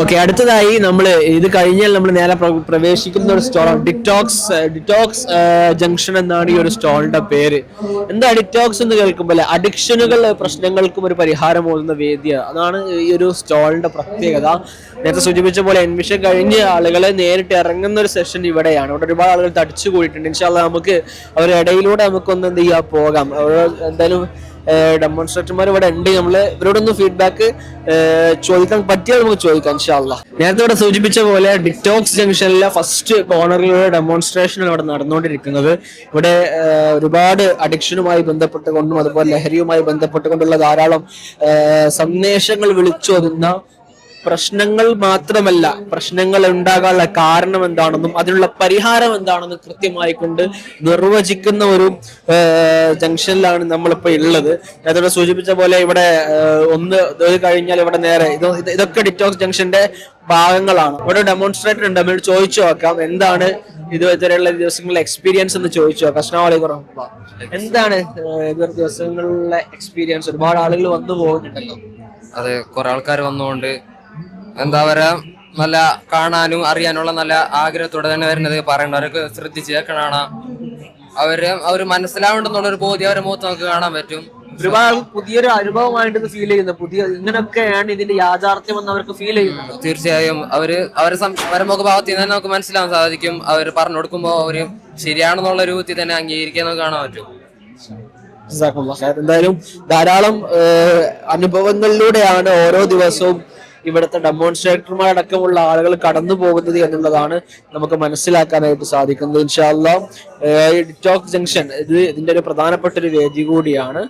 Okay അടുത്തതായി നമ്മൾ ഇത് കഴിഞ്ഞാൽ നമ്മൾ നേരെ പ്രവേശിക്കുന്ന ഒരു സ്റ്റോളാണ് ഡിറ്റോക്സ് ഡിറ്റോക്സ് ജംഗ്ഷൻ എന്നാണ് ഈ ഒരു സ്റ്റോളിന്റെ പേര്. എന്താ ഡിറ്റോക്സ് എന്ന് കേൾക്കുമ്പോൾ അഡിക്ഷനുകൾ പ്രശ്നങ്ങൾക്കും ഒരു പരിഹാരം പോകുന്ന വേദിയ. അതാണ് ഈ ഒരു സ്റ്റോളിന്റെ പ്രത്യേകത. നേരത്തെ സൂചിപ്പിച്ച പോലെ അഡ്മിഷൻ കഴിഞ്ഞ് ആളുകളെ നേരിട്ട് ഇറങ്ങുന്ന ഒരു സെഷൻ ഇവിടെയാണ്. ഇവിടെ ഒരുപാട് ആളുകൾ തടിച്ചു കൂടിയിട്ടുണ്ട് ഇൻഷാല്ല നമുക്ക് അവരുടെ ഇടയിലൂടെ നമുക്കൊന്ന് എന്ത് ചെയ്യാ പോകാം. എന്തായാലും ഡെമോൺസ്ട്രേറ്റർമാർ ഇവിടെ ഉണ്ട്. നമ്മൾ ഇവരോടൊന്ന് ഫീഡ്ബാക്ക് ചോദിക്കാൻ പറ്റിയാൽ നമുക്ക് ചോദിക്കാം നേരത്തെ ഇവിടെ സൂചിപ്പിച്ച പോലെ ഡിറ്റോക്സ് ജംഗ്ഷനിലെ ഫസ്റ്റ് കോർണറിലുള്ള ഡെമോൺസ്ട്രേഷൻ ഇവിടെ നടന്നുകൊണ്ടിരിക്കുന്നത്. ഇവിടെ ഒരുപാട് അഡിക്ഷനുമായി ബന്ധപ്പെട്ടുകൊണ്ടും അതുപോലെ ലഹരിയുമായി ബന്ധപ്പെട്ടുകൊണ്ടുള്ള ധാരാളം സന്ദേശങ്ങൾ വിളിച്ചോതുന്ന പ്രശ്നങ്ങൾ മാത്രമല്ല പ്രശ്നങ്ങൾ ഉണ്ടാകാനുള്ള കാരണം എന്താണെന്നും അതിനുള്ള പരിഹാരം എന്താണെന്നും കൃത്യമായി കൊണ്ട് നിർവചിക്കുന്ന ഒരു ജംഗ്ഷനിലാണ് നമ്മളിപ്പോ ഉള്ളത് അതോടെ സൂചിപ്പിച്ച പോലെ ഇവിടെ ഒന്ന് കഴിഞ്ഞാൽ ഇവിടെ നേരെ ഇത് ഇത് ഇതൊക്കെ ഡിറ്റോക്സ് ജംഗ്ഷന്റെ ഭാഗങ്ങളാണ്. ഇവിടെ ഡെമോൺസ്ട്രേറ്റർ ഉണ്ട് നമ്മൾ ചോദിച്ചു നോക്കാം എന്താണ് ഇത് ഇതുവരെയുള്ള ദിവസങ്ങളിലെ എക്സ്പീരിയൻസ് എന്ന് ചോദിച്ചു നോക്കാം. കുറവ് എന്താണ് ഇതുവരെ ദിവസങ്ങളിലെ എക്സ്പീരിയൻസ് ഒരുപാട് ആളുകൾ വന്നു പോകുന്നുണ്ടല്ലോ. അതെ കുറെ ആൾക്കാർ വന്നുകൊണ്ട് എന്താ പറയാ നല്ല കാണാനും അറിയാനുള്ള നല്ല ആഗ്രഹത്തോടെ തന്നെ വരുന്നത് പറയേണ്ടവരൊക്കെ ശ്രദ്ധിച്ച് കേൾക്കണാണ്. അവർ അവർ മനസ്സിലാവുണ്ടെന്നുള്ള ഒരു ബോധ്യം അവരെ മുഖത്ത് നമുക്ക് കാണാൻ പറ്റും. ഒരുപാട് പുതിയൊരു അനുഭവമായിട്ട് ഫീൽ ചെയ്യുന്നത് പുതിയ ഇങ്ങനെയൊക്കെയാണ് ഇതിന്റെ യാഥാർത്ഥ്യം എന്ന് അവർക്ക് ഫീൽ ചെയ്യുന്നത് തീർച്ചയായും. അവർ അവരെ അവരെ മുഖഭാവത്തിൽ തന്നെ നമുക്ക് മനസ്സിലാവാൻ സാധിക്കും. അവർ പറഞ്ഞു കൊടുക്കുമ്പോൾ അവർ ശരിയാണെന്നുള്ള രൂപത്തിൽ തന്നെ അംഗീകരിക്കാൻ നമുക്ക് കാണാൻ പറ്റും. എന്തായാലും ധാരാളം അനുഭവങ്ങളിലൂടെയാണ് ഓരോ ദിവസവും ഇവിടുത്തെ ഡെമോൺസ്ട്രേറ്റർമാരടക്കമുള്ള ആളുകൾ കടന്നു പോകുന്നത് എന്നുള്ളതാണ് നമുക്ക് മനസ്സിലാക്കാനായിട്ട് സാധിക്കുന്നത്. ഇൻഷാല്ല ഡിറ്റോക്സ് ജംഗ്ഷൻ ഇത് ഇതിന്റെ ഒരു പ്രധാനപ്പെട്ട ഒരു വേദി കൂടിയാണ്.